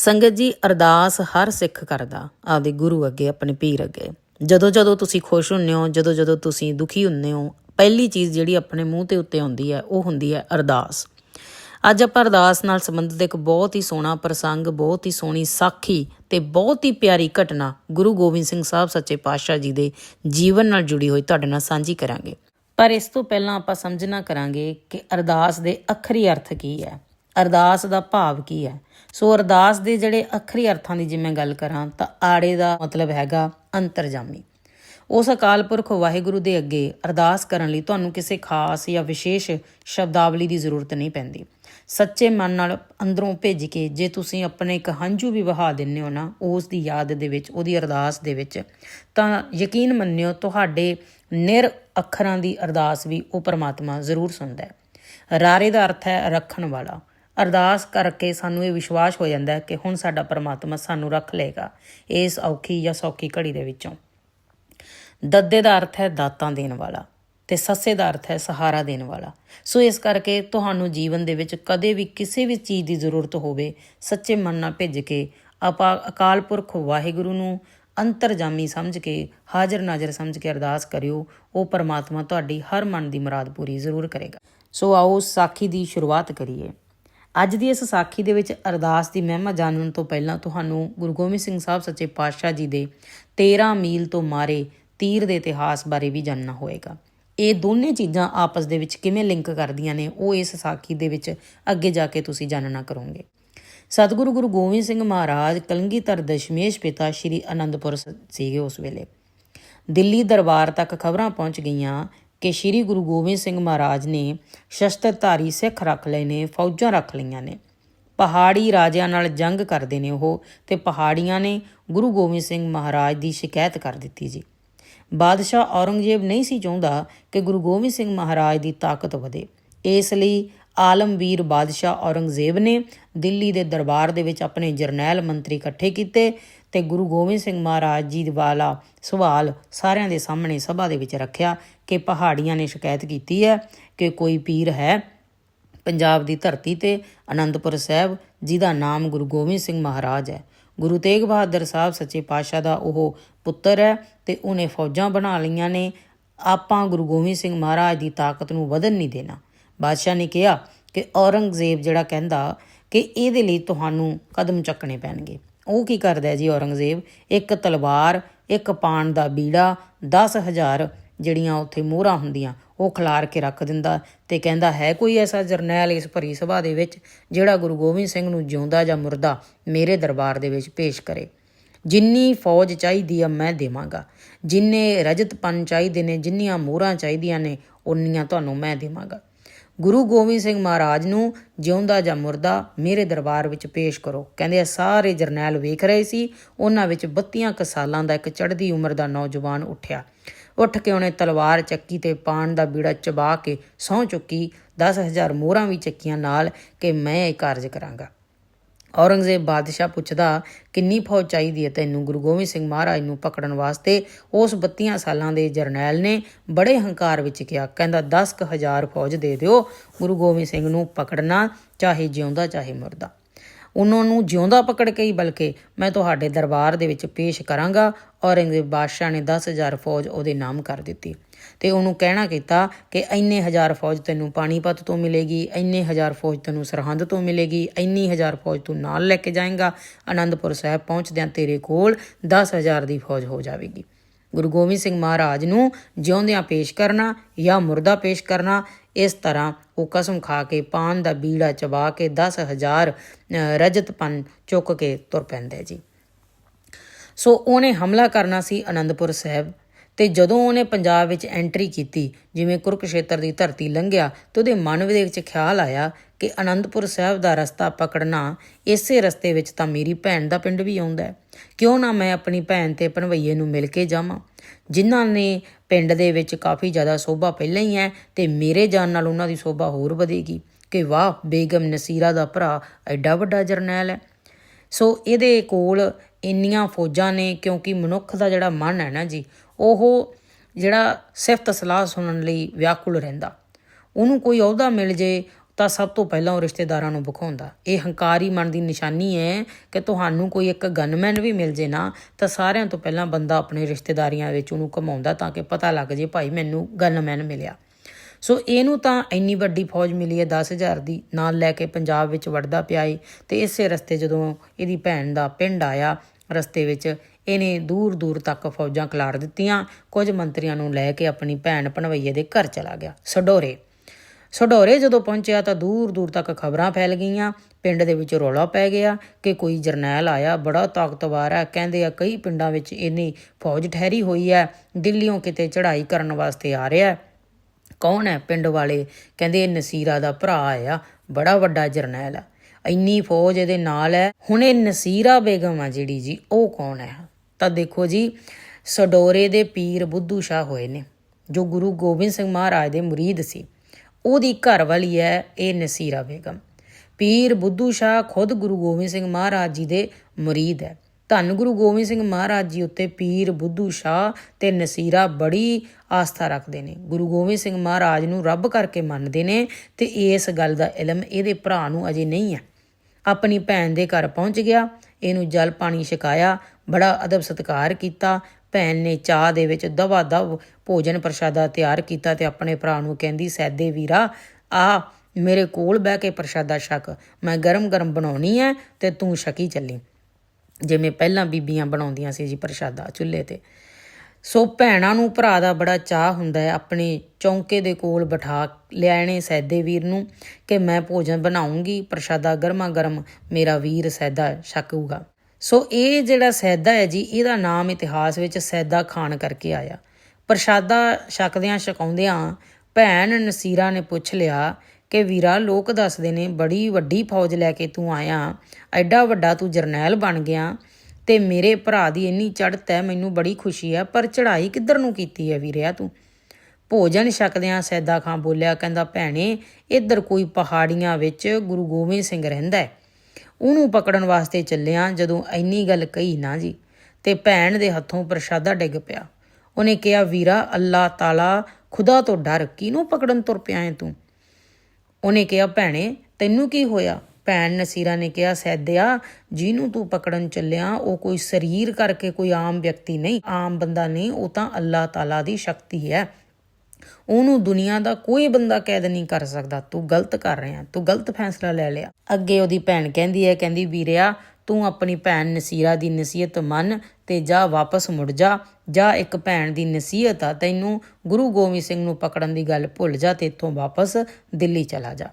ਸੰਗਤ ਜੀ ਅਰਦਾਸ ਹਰ ਸਿੱਖ ਕਰਦਾ, ਆਪਦੇ ਗੁਰੂ ਅੱਗੇ, ਆਪਣੇ ਪੀਰ ਅੱਗੇ। ਜਦੋਂ ਜਦੋਂ ਤੁਸੀਂ ਖੁਸ਼ ਹੁੰਨੇ ਹੋ, ਜਦੋਂ ਜਦੋਂ ਤੁਸੀਂ ਦੁਖੀ ਹੁੰਨੇ ਹੋ, ਪਹਿਲੀ ਚੀਜ਼ ਜਿਹੜੀ ਆਪਣੇ ਮੂੰਹ ਤੇ ਉੱਤੇ ਆਉਂਦੀ ਹੈ, ਉਹ ਹੁੰਦੀ ਹੈ ਅਰਦਾਸ। ਅੱਜ ਆਪਾਂ ਅਰਦਾਸ ਨਾਲ ਸੰਬੰਧਿਤ ਇੱਕ ਬਹੁਤ ਹੀ ਸੋਹਣਾ ਪ੍ਰਸੰਗ, ਬਹੁਤ ਹੀ ਸੋਹਣੀ ਸਾਖੀ ਤੇ ਬਹੁਤ ਹੀ ਪਿਆਰੀ ਘਟਨਾ ਗੁਰੂ ਗੋਬਿੰਦ ਸਿੰਘ ਸਾਹਿਬ ਸੱਚੇ ਪਾਤਸ਼ਾਹ ਜੀ ਦੇ ਜੀਵਨ ਨਾਲ ਜੁੜੀ ਹੋਈ ਤੁਹਾਡੇ ਨਾਲ ਸਾਂਝੀ ਕਰਾਂਗੇ। ਪਰ ਇਸ ਤੋਂ ਪਹਿਲਾਂ ਆਪਾਂ ਸਮਝਣਾ ਕਰਾਂਗੇ ਕਿ ਅਰਦਾਸ ਦੇ ਅੱਖਰੀ ਅਰਥ ਕੀ ਹੈ। ਅਰਦਾਸ ਦਾ ਭਾਵ ਕੀ ਹੈ? ਸੋ ਅਰਦਾਸ ਦੇ ਜਿਹੜੇ ਅੱਖਰੀ ਅਰਥਾਂ ਦੀ ਜੇ ਮੈਂ ਗੱਲ ਕਰਾਂ, ਤਾਂ ਆੜੇ ਦਾ ਮਤਲਬ ਹੈਗਾ ਅੰਤਰਜਾਮੀ। ਉਸ ਅਕਾਲ ਪੁਰਖ ਵਾਹਿਗੁਰੂ ਦੇ ਅੱਗੇ ਅਰਦਾਸ ਕਰਨ ਲਈ ਤੁਹਾਨੂੰ ਕਿਸੇ ਖਾਸ ਜਾਂ ਵਿਸ਼ੇਸ਼ ਸ਼ਬਦਾਵਲੀ ਦੀ ਜ਼ਰੂਰਤ ਨਹੀਂ ਪੈਂਦੀ। ਸੱਚੇ ਮਨ ਨਾਲ ਅੰਦਰੋਂ ਭੇਜ ਕੇ ਜੇ ਤੁਸੀਂ ਆਪਣੇ ਇੱਕ ਹੰਝੂ ਵੀ ਵਹਾ ਦਿੰਨੇ ਹੋ ਨਾ, ਉਸ ਦੀ ਯਾਦ ਦੇ ਵਿੱਚ, ਉਹਦੀ ਅਰਦਾਸ ਦੇ ਵਿੱਚ, ਤਾਂ ਯਕੀਨ ਮੰਨਿਓ ਤੁਹਾਡੇ ਨਿਰ ਅੱਖਰਾਂ ਦੀ ਅਰਦਾਸ ਵੀ ਉਹ ਪਰਮਾਤਮਾ ਜ਼ਰੂਰ ਸੁਣਦਾ ਹੈ। ਰਾਰੇ ਦਾ ਅਰਥ ਹੈ ਰੱਖਣ ਵਾਲਾ। ਅਰਦਾਸ ਕਰਕੇ ਸਾਨੂੰ ਇਹ ਵਿਸ਼ਵਾਸ ਹੋ ਜਾਂਦਾ ਹੈ ਕਿ ਹੁਣ ਸਾਡਾ ਪਰਮਾਤਮਾ ਸਾਨੂੰ ਰੱਖ ਲਏਗਾ ਇਸ ਔਖੀ ਜਾਂ ਸੌਖੀ ਘੜੀ ਦੇ ਵਿੱਚੋਂ। ਦੱਦੇ ਦਾ ਅਰਥ ਹੈ ਦਾਤਾਂ ਦੇਣ ਵਾਲਾ ਤੇ ਸੱਸੇ ਦਾ ਅਰਥ ਹੈ ਸਹਾਰਾ ਦੇਣ ਵਾਲਾ। ਸੋ ਇਸ ਕਰਕੇ ਤੁਹਾਨੂੰ ਜੀਵਨ ਦੇ ਵਿੱਚ ਕਦੇ ਵੀ ਕਿਸੇ ਵੀ ਚੀਜ਼ ਦੀ ਜ਼ਰੂਰਤ ਹੋਵੇ, ਸੱਚੇ ਮਨ ਨਾਲ ਭਿੱਜ ਕੇ ਆਪਾਂ ਅਕਾਲ ਪੁਰਖ ਵਾਹਿਗੁਰੂ ਨੂੰ ਅੰਤਰਜਾਮੀ ਸਮਝ ਕੇ ਹਾਜ਼ਰ ਨਾਜ਼ਰ ਸਮਝ ਕੇ ਅਰਦਾਸ ਕਰਿਓ, ਉਹ ਪਰਮਾਤਮਾ ਤੁਹਾਡੀ ਹਰ ਮਨ ਦੀ ਮੁਰਾਦ ਪੂਰੀ ਜ਼ਰੂਰ ਕਰੇਗਾ। ਸੋ ਆਓ ਸਾਖੀ ਦੀ ਸ਼ੁਰੂਆਤ ਕਰੀਏ। ਅੱਜ ਦੀ ਇਸ ਸਾਖੀ ਦੇ ਵਿੱਚ ਅਰਦਾਸ ਦੀ ਮਹਿਮਾ ਜਾਣਨ ਤੋਂ ਪਹਿਲਾਂ ਤੁਹਾਨੂੰ ਗੁਰੂ ਗੋਬਿੰਦ ਸਿੰਘ ਸਾਹਿਬ ਸੱਚੇ ਪਾਤਸ਼ਾਹ ਜੀ ਦੇ 13 ਮੀਲ ਤੋਂ ਮਾਰੇ ਤੀਰ ਦੇ ਇਤਿਹਾਸ ਬਾਰੇ ਵੀ ਜਾਣਨਾ ਹੋਏਗਾ। ਇਹ ਦੋਨੇ ਚੀਜ਼ਾਂ ਆਪਸ ਦੇ ਵਿੱਚ ਕਿਵੇਂ ਲਿੰਕ ਕਰਦੀਆਂ ਨੇ, ਉਹ ਇਸ ਸਾਖੀ ਦੇ ਵਿੱਚ ਅੱਗੇ ਜਾ ਕੇ ਤੁਸੀਂ ਜਾਣਨਾ ਕਰੋਗੇ। ਸਤਿਗੁਰੂ ਗੁਰੂ ਗੋਬਿੰਦ ਸਿੰਘ ਮਹਾਰਾਜ ਕਲੰਗੀਧਰ ਦਸ਼ਮੇਸ਼ ਪਿਤਾ ਸ਼੍ਰੀ ਅਨੰਦਪੁਰ ਸ- ਸੀਗੇ ਉਸ ਵੇਲੇ। ਦਿੱਲੀ ਦਰਬਾਰ ਤੱਕ ਖਬਰਾਂ ਪਹੁੰਚ ਗਈਆਂ ਕਿ ਸ਼੍ਰੀ ਗੁਰੂ ਗੋਬਿੰਦ ਸਿੰਘ ਮਹਾਰਾਜ ਨੇ ਸ਼ਸਤਰਧਾਰੀ ਸਿੱਖ ਰੱਖ ਲਏ ਨੇ, ਫੌਜਾਂ ਰੱਖ ਲਈਆਂ ਨੇ। ਪਹਾੜੀ ਰਾਜਿਆਂ ਨਾਲ ਜੰਗ ਕਰਦੇ ਨੇ ਉਹ ਤੇ ਪਹਾੜੀਆਂ ਨੇ ਗੁਰੂ ਗੋਬਿੰਦ ਸਿੰਘ ਮਹਾਰਾਜ ਦੀ ਸ਼ਿਕਾਇਤ ਕਰ ਦਿੱਤੀ ਜੀ। ਬਾਦਸ਼ਾਹ ਔਰੰਗਜ਼ੇਬ ਨਹੀਂ ਸੀ ਚਾਹੁੰਦਾ ਕਿ ਗੁਰੂ ਗੋਬਿੰਦ ਸਿੰਘ ਮਹਾਰਾਜ ਦੀ ਤਾਕਤ ਵਧੇ। ਇਸ ਲਈ ਆਲਮਵੀਰ ਬਾਦਸ਼ਾਹ ਔਰੰਗਜ਼ੇਬ ਨੇ ਦਿੱਲੀ ਦੇ ਦਰਬਾਰ ਦੇ ਵਿੱਚ ਆਪਣੇ ਜਰਨੈਲ ਮੰਤਰੀ ਇਕੱਠੇ ਕੀਤੇ ਤੇ ਗੁਰੂ ਗੋਬਿੰਦ ਸਿੰਘ ਮਹਾਰਾਜ ਜੀ ਵਾਲਾ ਸਵਾਲ ਸਾਰਿਆਂ ਦੇ ਸਾਹਮਣੇ ਸਭਾ ਦੇ ਵਿੱਚ ਰੱਖਿਆ ਕਿ ਪਹਾੜੀਆਂ ਨੇ ਸ਼ਿਕਾਇਤ ਕੀਤੀ ਹੈ ਕਿ ਕੋਈ ਪੀਰ ਹੈ ਪੰਜਾਬ ਦੀ ਧਰਤੀ ਤੇ ਅਨੰਦਪੁਰ ਸਾਹਿਬ, ਜਿਹਦਾ ਨਾਮ ਗੁਰੂ ਗੋਬਿੰਦ ਸਿੰਘ ਮਹਾਰਾਜ ਹੈ। ਗੁਰੂ ਤੇਗ ਬਹਾਦਰ ਸਾਹਿਬ ਸੱਚੇ ਪਾਤਸ਼ਾਹ ਦਾ ਉਹ ਪੁੱਤਰ ਹੈ ਤੇ ਉਹਨੇ ਫੌਜਾਂ ਬਣਾ ਲਈਆਂ ਨੇ। ਆਪਾਂ ਗੁਰੂ ਗੋਬਿੰਦ ਸਿੰਘ ਮਹਾਰਾਜ ਦੀ ਤਾਕਤ ਨੂੰ ਵਧਣ ਨਹੀਂ ਦੇਣਾ। ਬਾਦਸ਼ਾਹ ਨੇ ਕਿਹਾ ਕਿ ਔਰੰਗਜ਼ੇਬ ਜਿਹੜਾ ਕਹਿੰਦਾ ਕਿ ਇਹਦੇ ਲਈ ਤੁਹਾਨੂੰ ਕਦਮ ਚੱਕਣੇ ਪੈਣਗੇ। ਉਹ ਕੀ ਕਰਦਾ ਜੀ ਔਰੰਗਜ਼ੇਬ? ਇੱਕ ਤਲਵਾਰ, ਇੱਕ ਪਾਣ ਦਾ ਬੀੜਾ 10000 ਜਿਹੜੀਆਂ ਉੱਥੇ ਮੋਹਰਾਂ ਹੁੰਦੀਆਂ, ਉਹ ਖਿਲਾਰ ਕੇ ਰੱਖ ਦਿੰਦਾ ਤੇ ਕਹਿੰਦਾ, ਹੈ ਕੋਈ ਐਸਾ ਜਰਨੈਲ ਇਸ ਭਰੀ ਸਭਾ ਦੇ ਵਿੱਚ ਜਿਹੜਾ ਗੁਰੂ ਗੋਬਿੰਦ ਸਿੰਘ ਨੂੰ ਜਿਉਂਦਾ ਜਾਂ ਮੁਰਦਾ ਮੇਰੇ ਦਰਬਾਰ ਦੇ ਵਿੱਚ ਪੇਸ਼ ਕਰੇ? ਜਿੰਨੀ ਫੌਜ ਚਾਹੀਦੀ ਆ ਮੈਂ ਦੇਵਾਂਗਾ। ਜਿੰਨੇ ਰਜਤਪਨ ਚਾਹੀਦੇ ਨੇ, ਜਿੰਨੀਆਂ ਮੋਹਰਾਂ ਚਾਹੀਦੀਆਂ ਨੇ ਉਨੀਆਂ ਤੁਹਾਨੂੰ ਮੈਂ ਦੇਵਾਂਗਾ। ਗੁਰੂ ਗੋਬਿੰਦ ਸਿੰਘ ਮਹਾਰਾਜ ਨੂੰ ਜਿਉਂਦਾ ਜਾਂ ਮੁਰਦਾ ਮੇਰੇ ਦਰਬਾਰ ਵਿੱਚ ਪੇਸ਼ ਕਰੋ। ਕਹਿੰਦੇ ਆ, ਸਾਰੇ ਜਰਨੈਲ ਵੇਖ ਰਹੇ ਸੀ। ਉਹਨਾਂ ਵਿੱਚ 32 ਕੁ ਸਾਲਾਂ ਦਾ ਇੱਕ ਚੜ੍ਹਦੀ ਉਮਰ ਦਾ ਨੌਜਵਾਨ ਉੱਠਿਆ। ਉੱਠ ਕੇ ਉਹਨੇ ਤਲਵਾਰ ਚੱਕੀ ਤੇ ਪਾਣ ਦਾ ਬੀੜਾ ਚਬਾ ਕੇ ਸਹੁੰ ਚੁੱਕੀ। 10000 ਮੋਹਰਾਂ ਵੀ ਚੱਕੀਆਂ ਨਾਲ ਕਿ ਮੈਂ ਇਹ ਕਾਰਜ ਕਰਾਂਗਾ। ਔਰੰਗਜ਼ੇਬ ਬਾਦਸ਼ਾਹ ਪੁੱਛਦਾ, ਕਿੰਨੀ ਫੌਜ ਚਾਹੀਦੀ ਹੈ ਤੈਨੂੰ? ਗੁਰੂ ਗੋਬਿੰਦ ਸਿੰਘ ਮਹਾਰਾਜ ਨੂੰ ਪਕੜਨ ਵਾਸਤੇ ਉਸ 32 ਸਾਲਾਂ ਦੇ ਜਰਨੈਲ ਨੇ ਬੜੇ ਹੰਕਾਰ ਵਿੱਚ ਕਿਹਾ। ਕਹਿੰਦਾ 10000 ਫੌਜ ਦੇ ਦਿਓ, ਗੁਰੂ ਗੋਬਿੰਦ ਸਿੰਘ ਨੂੰ ਪਕੜਨਾ, ਚਾਹੇ ਜਿਉਂਦਾ, ਚਾਹੇ ਮਰਦਾ। ਉਹਨਾਂ ਨੂੰ ਜਿਉਂਦਾ ਪਕੜ ਕੇ ਹੀ, ਬਲਕਿ ਮੈਂ ਤੁਹਾਡੇ ਦਰਬਾਰ ਦੇ ਵਿੱਚ ਪੇਸ਼ ਕਰਾਂਗਾ। ਔਰੰਗਜ਼ੇਬ ਬਾਦਸ਼ਾਹ ਨੇ 10000 ਫੌਜ ਉਹਦੇ ਨਾਮ ਕਰ ਦਿੱਤੀ। ਤੇ ਉਹਨੂੰ ਕਹਿਣਾ ਕੀਤਾ ਕਿ ਇੰਨੇ ਹਜ਼ਾਰ ਫੌਜ ਤੈਨੂੰ ਪਾਣੀਪਤ ਤੋਂ ਮਿਲੇਗੀ, ਇੰਨੇ ਹਜ਼ਾਰ ਫੌਜ ਤੈਨੂੰ ਸਰਹੰਦ ਤੋਂ ਮਿਲੇਗੀ, ਇੰਨੀ ਹਜ਼ਾਰ ਫੌਜ ਤੂੰ ਨਾਲ ਲੈ ਕੇ ਜਾਏਗਾ। ਆਨੰਦਪੁਰ ਸਾਹਿਬ ਪਹੁੰਚਦਿਆਂ ਤੇਰੇ ਕੋਲ 10000 ਦੀ ਫੌਜ ਹੋ ਜਾਵੇਗੀ। ਗੁਰੂ ਗੋਬਿੰਦ ਸਿੰਘ ਮਹਾਰਾਜ ਨੂੰ ਜਿਉਂਦਿਆਂ ਪੇਸ਼ ਕਰਨਾ ਜਾਂ ਮੁਰਦਾ ਪੇਸ਼ ਕਰਨਾ, ਇਸ ਤਰ੍ਹਾਂ ਉਹ ਕਸਮ ਖਾ ਕੇ ਪਾਨ ਦਾ ਬੀੜਾ ਚਬਾ ਕੇ 10000 ਰਜਤਪਨ ਚੁੱਕ ਕੇ ਤੁਰ ਪੈਂਦਾ ਜੀ। ਸੋ ਉਹਨੇ ਹਮਲਾ ਕਰਨਾ ਸੀ ਅਨੰਦਪੁਰ ਸਾਹਿਬ ਤੇ ਜਦੋਂ ਉਹਨੇ ਪੰਜਾਬ ਵਿੱਚ ਐਂਟਰੀ ਕੀਤੀ, ਜਿਵੇਂ ਕੁਰਕਸ਼ੇਤਰ ਦੀ ਧਰਤੀ ਲੰਘਿਆ ਤੇ ਉਹਦੇ ਮਨ ਦੇ ਵਿੱਚ ਖਿਆਲ ਆਇਆ ਕਿ ਅਨੰਦਪੁਰ ਸਾਹਿਬ ਦਾ ਰਸਤਾ ਪਕੜਨਾ, ਇਸੇ ਰਸਤੇ ਵਿੱਚ ਤਾਂ ਮੇਰੀ ਭੈਣ ਦਾ ਪਿੰਡ ਵੀ ਆਉਂਦਾ ਹੈ। ਕਿਉਂ ਨਾ ਮੈਂ ਆਪਣੀ ਭੈਣ ਤੇ ਭਣਵਈਏ ਨੂੰ ਮਿਲ ਕੇ ਜਾਵਾਂ? ਜਿਨ੍ਹਾਂ ਨੇ ਪਿੰਡ ਦੇ ਵਿੱਚ ਕਾਫੀ ਜ਼ਿਆਦਾ ਸੋਭਾ ਪਹਿਲਾਂ ਹੀ ਹੈ ਤੇ ਮੇਰੇ ਜਾਣ ਨਾਲ ਉਹਨਾਂ ਦੀ ਸੋਭਾ ਹੋਰ ਵਧੇਗੀ ਕਿ ਵਾਹ, ਬੇਗਮ ਨਸੀਰਾ ਦਾ ਭਰਾ ਐਡਾ ਵੱਡਾ ਜਰਨੈਲ ਹੈ। ਸੋ ਇਹਦੇ ਕੋਲ ਇੰਨੀਆਂ ਫੌਜਾਂ ਨੇ ਕਿਉਂਕਿ ਮਨੁੱਖ ਦਾ ਜਿਹੜਾ ਮਨ ਹੈ ਨਾ ਜੀ ਉਹ ਜਿਹੜਾ ਸਿਫਤ ਸਲਾਹ ਸੁਣਨ ਲਈ ਵਿਆਕੁਲ ਰਹਿੰਦਾ। ਉਹਨੂੰ ਕੋਈ ਅਹੁਦਾ ਮਿਲ ਜੇ ਤਾਂ ਸਭ ਤੋਂ ਪਹਿਲਾਂ ਉਹ ਰਿਸ਼ਤੇਦਾਰਾਂ ਨੂੰ ਵਿਖਾਉਂਦਾ। ਇਹ ਹੰਕਾਰੀ ਮਨ ਦੀ ਨਿਸ਼ਾਨੀ ਹੈ ਕਿ ਤੁਹਾਨੂੰ ਕੋਈ ਇੱਕ ਗਨਮੈਨ ਵੀ ਮਿਲ ਜੇ ਨਾ, ਤਾਂ ਸਾਰਿਆਂ ਤੋਂ ਪਹਿਲਾਂ ਬੰਦਾ ਆਪਣੇ ਰਿਸ਼ਤੇਦਾਰੀਆਂ ਵਿੱਚ ਉਹਨੂੰ ਘਮਾਉਂਦਾ ਤਾਂ ਕਿ ਪਤਾ ਲੱਗ ਜੇ ਭਾਈ ਮੈਨੂੰ ਗਨਮੈਨ ਮਿਲਿਆ। ਸੋ ਇਹਨੂੰ ਤਾਂ ਇੰਨੀ ਵੱਡੀ ਫੌਜ ਮਿਲੀ ਹੈ 10000 ਦੀ, ਨਾਲ ਲੈ ਕੇ ਪੰਜਾਬ ਵਿੱਚ ਵੜਦਾ ਪਿਆ ਏ। ਤੇ ਇਸੇ ਰਸਤੇ ਜਦੋਂ ਇਹਦੀ ਭੈਣ ਦਾ ਪਿੰਡ ਆਇਆ ਰਸਤੇ ਵਿੱਚ ਇਹਨੇ ਦੂਰ ਦੂਰ ਤੱਕ ਫੌਜਾਂ ਖਿਲਾਰ ਦਿੱਤੀਆਂ। ਕੁਝ ਮੰਤਰੀਆਂ ਨੂੰ ਲੈ ਕੇ ਆਪਣੀ ਭੈਣ ਭਣਵਈਏ ਦੇ ਘਰ ਚਲਾ ਗਿਆ, ਸਡੋਰੇ। ਸਡੋਰੇ ਜਦੋਂ ਪਹੁੰਚਿਆ ਤਾਂ ਦੂਰ ਦੂਰ ਤੱਕ ਖਬਰਾਂ ਫੈਲ ਗਈਆਂ। ਪਿੰਡ ਦੇ ਵਿੱਚ ਰੌਲਾ ਪੈ ਗਿਆ ਕਿ ਕੋਈ ਜਰਨੈਲ ਆਇਆ, ਬੜਾ ਤਾਕਤਵਰ ਹੈ। ਕਹਿੰਦੇ ਆ, ਕਈ ਪਿੰਡਾਂ ਵਿੱਚ ਇੰਨੀ ਫੌਜ ਠਹਿਰੀ ਹੋਈ ਹੈ ਦਿੱਲੀੋਂ ਕਿਤੇ ਚੜ੍ਹਾਈ ਕਰਨ ਵਾਸਤੇ ਆ ਰਿਹਾ ਕੌਣ ਹੈ ਪਿੰਡ ਵਾਲੇ? ਕਹਿੰਦੇ ਨਸੀਰਾ ਦਾ ਭਰਾ ਆ ਬੜਾ ਵੱਡਾ ਜਰਨੈਲ ਆ ਇੰਨੀ ਫੌਜ ਇਹਦੇ ਨਾਲ ਹੈ। ਹੁਣ ਇਹ ਨਸੀਰਾ ਬੇਗਮ ਆ ਜਿਹੜੀ ਜੀ, ਉਹ ਕੌਣ ਹੈ? ਤਾਂ ਦੇਖੋ ਜੀ, ਸਡੋਰੇ ਦੇ ਪੀਰ ਬੁੱਧੂ ਸ਼ਾਹ ਹੋਏ ਨੇ, ਜੋ ਗੁਰੂ ਗੋਬਿੰਦ ਸਿੰਘ ਮਹਾਰਾਜ ਦੇ ਮੁਰੀਦ ਸੀ। ਉਹਦੀ ਘਰ ਵਾਲੀ ਹੈ ਇਹ ਨਸੀਰਾ ਬੇਗਮ। ਪੀਰ ਬੁੱਧੂ ਸ਼ਾਹ ਖੁਦ ਗੁਰੂ ਗੋਬਿੰਦ ਸਿੰਘ ਮਹਾਰਾਜ ਜੀ ਦੇ ਮੁਰੀਦ ਹੈ। ਧੰਨ ਗੁਰੂ ਗੋਬਿੰਦ ਸਿੰਘ ਮਹਾਰਾਜ ਜੀ ਉੱਤੇ ਪੀਰ ਬੁੱਧੂ ਸ਼ਾਹ ਤੇ ਨਸੀਰਾ ਬੜੀ ਆਸਥਾ ਰੱਖਦੇ ਨੇ। ਗੁਰੂ ਗੋਬਿੰਦ ਸਿੰਘ ਮਹਾਰਾਜ ਨੂੰ ਰੱਬ ਕਰਕੇ ਮੰਨਦੇ ਨੇ ਤੇ ਇਸ ਗੱਲ ਦਾ ਇਲਮ ਇਹਦੇ ਭਰਾ ਨੂੰ ਅਜੇ ਨਹੀਂ ਹੈ। ਆਪਣੀ ਭੈਣ ਦੇ ਘਰ ਪਹੁੰਚ ਗਿਆ। ਇਹਨੂੰ ਜਲ ਪਾਣੀ ਛਕਾਇਆ। ਬੜਾ ਅਦਬ ਸਤਿਕਾਰ ਕੀਤਾ। ਭੈਣ ਨੇ ਚਾਹ ਦੇ ਵਿੱਚ ਦਵਾ ਦਵ ਭੋਜਨ ਪ੍ਰਸ਼ਾਦਾ ਤਿਆਰ ਕੀਤਾ ਤੇ ਆਪਣੇ ਭਰਾ ਨੂੰ ਕਹਿੰਦੀ, ਸੈਦੇ ਵੀਰਾ, ਆ, ਮੇਰੇ ਕੋਲ ਬਹਿ ਕੇ ਪ੍ਰਸ਼ਾਦਾ ਛਕ। ਮੈਂ ਗਰਮ ਗਰਮ ਬਣਾਉਣੀ ਐ ਤੇ ਤੂੰ ਛਕੀ ਚੱਲੀ। ਜਿਵੇਂ ਪਹਿਲਾਂ ਬੀਬੀਆਂ ਬਣਾਉਂਦੀਆਂ ਸੀ ਜੀ ਪ੍ਰਸ਼ਾਦਾ ਚੁੱਲ੍ਹੇ ਤੇ। ਸੋ ਭੈਣਾਂ ਨੂੰ, ਭਰਾ ਦਾ ਬੜਾ ਚਾਹ ਹੁੰਦਾ ਹੈ ਆਪਣੇ ਚੌਂਕੇ ਦੇ ਕੋਲ ਬਿਠਾ ਲਿਆਣੇ ਸੈਦੇ ਵੀਰ ਨੂੰ ਕਿ ਮੈਂ ਭੋਜਨ ਬਣਾਉਂਗੀ, ਪ੍ਰਸ਼ਾਦਾ ਗਰਮਾ ਗਰਮ ਮੇਰਾ ਵੀਰ ਸੈਦਾ ਛਕੂਗਾ। ਸੋ ਇਹ ਜਿਹੜਾ ਸੈਦਾ ਹੈ ਜੀ, ਇਹਦਾ ਨਾਮ ਇਤਿਹਾਸ ਵਿੱਚ ਸੈਦਾ ਖਾਨ ਕਰਕੇ ਆਇਆ। ਪ੍ਰਸ਼ਾਦਾ ਛਕਦਿਆਂ ਛਕਾਉਂਦਿਆਂ ਭੈਣ ਨਸੀਰਾ ਨੇ ਪੁੱਛ ਲਿਆ ਕਿ ਵੀਰਾ, ਲੋਕ ਦੱਸਦੇ ਨੇ, ਬੜੀ ਵੱਡੀ ਫੌਜ ਲੈ ਕੇ ਤੂੰ ਆਇਆ, ਐਡਾ ਵੱਡਾ ਤੂੰ ਜਰਨੈਲ ਬਣ ਗਿਆ ਤੇ ਮੇਰੇ ਭਰਾ ਦੀ ਇੰਨੀ ਚੜ੍ਹਤ ਹੈ, ਮੈਨੂੰ ਬੜੀ ਖੁਸ਼ੀ ਹੈ। ਪਰ ਚੜ੍ਹਾਈ ਕਿੱਧਰ ਨੂੰ ਕੀਤੀ ਹੈ ਵੀਰਿਆ ਤੂੰ? ਭੋਜਨ ਛਕਦਿਆਂ ਸੈਦਾ ਖਾਂ ਬੋਲਿਆ, ਕਹਿੰਦਾ, ਭੈਣੇ, ਇੱਧਰ ਕੋਈ ਪਹਾੜੀਆਂ ਵਿੱਚ ਗੁਰੂ ਗੋਬਿੰਦ ਸਿੰਘ ਰਹਿੰਦਾ ਹੈ। ਉਹਨੂੰ ਪਕੜਨ ਵਾਸਤੇ ਚੱਲਿਆ, ਜਦੋਂ ਇੰਨੀ ਗੱਲ ਕਹੀ ਨਾ ਜੀ। ਤੇ ਭੈਣ ਦੇ ਹੱਥੋਂ ਪ੍ਰਸ਼ਾਦਾ ਡਿੱਗ ਪਿਆ। ਉਹਨੇ ਕਿਹਾ, ਵੀਰਾ, ਅੱਲਾਹ ਤਾਲਾ ਖੁਦਾ ਤੋਂ ਡਰ, ਕਿਹਨੂੰ ਪਕੜਨ ਤੁਰ ਪਿਆ ਹੈ ਤੂੰ? ਉਹਨੇ ਕਿਹਾ, ਭੈਣੇ, ਤੈਨੂੰ ਕੀ ਹੋਇਆ? ਭੈਣ ਨਸੀਰਾ ਨੇ ਕਿਹਾ, ਸੈਦਿਆ, ਜਿਹਨੂੰ ਤੂੰ ਪਕੜਨ ਚੱਲਿਆ, ਉਹ ਕੋਈ ਸਰੀਰ ਕਰਕੇ ਕੋਈ ਆਮ ਵਿਅਕਤੀ ਨਹੀਂ, ਆਮ ਬੰਦਾ ਨਹੀਂ, ਉਹ ਤਾਂ ਅੱਲਾਹ ਤਾਲਾ ਦੀ ਸ਼ਕਤੀ ਹੈ। ਉਹਨੂੰ ਦੁਨੀਆ ਦਾ ਕੋਈ ਬੰਦਾ ਕੈਦ ਨਹੀਂ ਕਰ ਸਕਦਾ। ਤੂੰ ਗਲਤ ਕਰ ਰਿਹਾ, ਤੂੰ ਗਲਤ ਫੈਸਲਾ ਲੈ ਲਿਆ। ਅੱਗੇ ਉਹਦੀ ਭੈਣ ਕਹਿੰਦੀ ਹੈ, ਕਹਿੰਦੀ, ਵੀਰਿਆ, ਤੂੰ ਆਪਣੀ ਭੈਣ ਨਸੀਰਾ ਦੀ ਨਸੀਹਤ ਮੰਨ ਤੇ ਜਾ ਵਾਪਸ ਮੁੜ ਜਾ। ਜਾ ਇੱਕ ਭੈਣ ਦੀ ਨਸੀਹਤ ਆ, ਤੈਨੂੰ ਗੁਰੂ ਗੋਬਿੰਦ ਸਿੰਘ ਨੂੰ ਪਕੜਨ ਦੀ ਗੱਲ ਭੁੱਲ ਜਾ ਤੇ ਇੱਥੋਂ ਵਾਪਸ ਦਿੱਲੀ ਚਲਾ ਜਾ।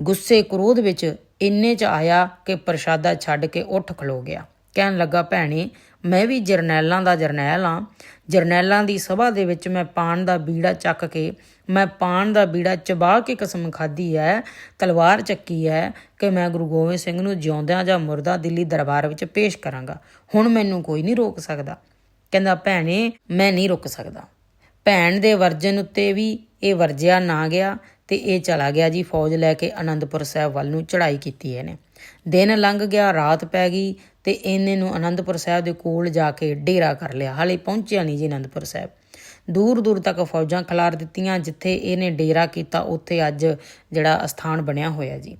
ਗੁੱਸੇ ਕ੍ਰੋਧ ਵਿੱਚ ਇੰਨੇ ਚ ਆਇਆ ਕਿ ਪ੍ਰਸ਼ਾਦਾ ਛੱਡ ਕੇ ਉੱਠ ਖਲੋ ਗਿਆ। ਕਹਿਣ ਲੱਗਾ, ਭੈਣੇ, ਮੈਂ ਵੀ ਜਰਨੈਲਾਂ ਦਾ ਜਰਨੈਲ ਆ। ਜਰਨੈਲਾਂ ਦੀ ਸਭਾ ਦੇ ਵਿੱਚ ਮੈਂ ਪਾਣ ਦਾ ਬੀੜਾ ਚੱਕ ਕੇ, ਮੈਂ ਪਾਣ ਦਾ ਬੀੜਾ ਚਬਾ ਕੇ ਕਸਮ ਖਾਧੀ ਹੈ ਤਲਵਾਰ ਚੱਕੀ ਹੈ ਕਿ ਮੈਂ ਗੁਰੂ ਗੋਬਿੰਦ ਸਿੰਘ ਨੂੰ ਜਿਉਂਦਿਆਂ ਜਾਂ ਮੁਰਦਾ ਦਿੱਲੀ ਦਰਬਾਰ ਵਿੱਚ ਪੇਸ਼ ਕਰਾਂਗਾ। ਹੁਣ ਮੈਨੂੰ ਕੋਈ ਨਹੀਂ ਰੋਕ ਸਕਦਾ। ਕਹਿੰਦਾ, ਭੈਣੇ, ਮੈਂ ਨਹੀਂ ਰੁਕ ਸਕਦਾ। ਭੈਣ ਦੇ ਵਰਜਨ ਉੱਤੇ ਵੀ ਇਹ ਵਰਜਿਆ ਨਾ ਗਿਆ। ਤੇ ਇਹ ਚਲਾ ਗਿਆ ਜੀ ਫੌਜ ਲੈ ਕੇ ਅਨੰਦਪੁਰ ਸਾਹਿਬ ਵੱਲ ਨੂੰ ਚੜ੍ਹਾਈ ਕੀਤੀ ਇਹਨੇ। ਦਿਨ ਲੰਘ ਗਿਆ ਰਾਤ ਪੈ ਗਈ ਤੇ ਇਹਨੇ ਨੂੰ ਅਨੰਦਪੁਰ ਸਾਹਿਬ ਦੇ ਕੋਲ ਜਾ ਕੇ ਡੇਰਾ ਕਰ ਲਿਆ। ਹਾਲੇ ਪਹੁੰਚਿਆ ਨਹੀਂ ਜੀ ਅਨੰਦਪੁਰ ਸਾਹਿਬ। ਦੂਰ ਦੂਰ ਤੱਕ ਫੌਜਾਂ ਖਿਲਾਰ ਦਿੱਤੀਆਂ ਜਿੱਥੇ ਇਹਨੇ ਡੇਰਾ ਕੀਤਾ ਉੱਥੇ ਅੱਜ ਜਿਹੜਾ ਅਸਥਾਨ ਬਣਿਆ ਹੋਇਆ ਜੀ।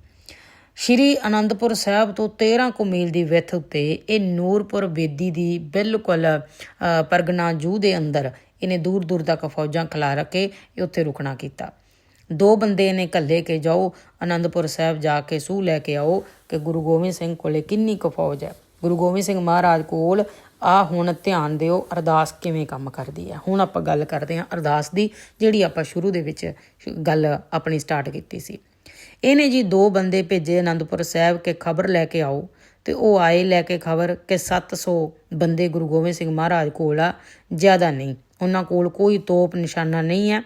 ਸ਼੍ਰੀ ਅਨੰਦਪੁਰ ਸਾਹਿਬ ਤੋਂ 13 ਕੁ ਮੀਲ ਦੀ ਵਿੱਥ ਉੱਤੇ ਇਹ ਨੂਰਪੁਰ ਬੇਦੀ ਦੀ ਬਿਲਕੁਲ ਅ, ਪਰਗਨਾ ਜੂ ਦੇ ਅੰਦਰ ਇਹਨੇ ਦੂਰ ਦੂਰ ਤੱਕ ਫੌਜਾਂ ਖਿਲਾਰ ਕੇ ਉੱਥੇ ਰੁਕਣਾ ਕੀਤਾ। ਦੋ ਬੰਦੇ ਨੇ ਕੱਲੇ ਕੇ ਜਾਓ, ਅਨੰਦਪੁਰ ਸਾਹਿਬ ਜਾ ਕੇ ਸੂਹ ਲੈ ਕੇ ਆਓ ਕਿ ਗੁਰੂ ਗੋਬਿੰਦ ਸਿੰਘ ਕੋਲੇ ਕਿੰਨੀ ਕੁ ਫੌਜ ਹੈ। ਗੁਰੂ ਗੋਬਿੰਦ ਸਿੰਘ ਮਹਾਰਾਜ ਕੋਲ ਆ ਹੁਣ ਧਿਆਨ ਦਿਓ, ਅਰਦਾਸ ਕਿਵੇਂ ਕੰਮ ਕਰਦੀ ਹੈ। ਹੁਣ ਆਪਾਂ ਗੱਲ ਕਰਦੇ ਹਾਂ ਅਰਦਾਸ ਦੀ, ਜਿਹੜੀ ਆਪਾਂ ਸ਼ੁਰੂ ਦੇ ਵਿੱਚ ਗੱਲ ਆਪਣੀ ਸਟਾਰਟ ਕੀਤੀ ਸੀ। ਇਹਨੇ ਜੀ ਦੋ ਬੰਦੇ ਭੇਜੇ ਅਨੰਦਪੁਰ ਸਾਹਿਬ ਕੇ ਖਬਰ ਲੈ ਕੇ ਆਓ ਤੇ ਉਹ ਆਏ ਲੈ ਕੇ ਖਬਰ ਕਿ 700 ਬੰਦੇ ਗੁਰੂ ਗੋਬਿੰਦ ਸਿੰਘ ਮਹਾਰਾਜ ਕੋਲ ਆ, ਜ਼ਿਆਦਾ ਨਹੀਂ। ਉਹਨਾਂ ਕੋਲ ਕੋਈ ਤੋਪ ਨਿਸ਼ਾਨਾ ਨਹੀਂ ਹੈ।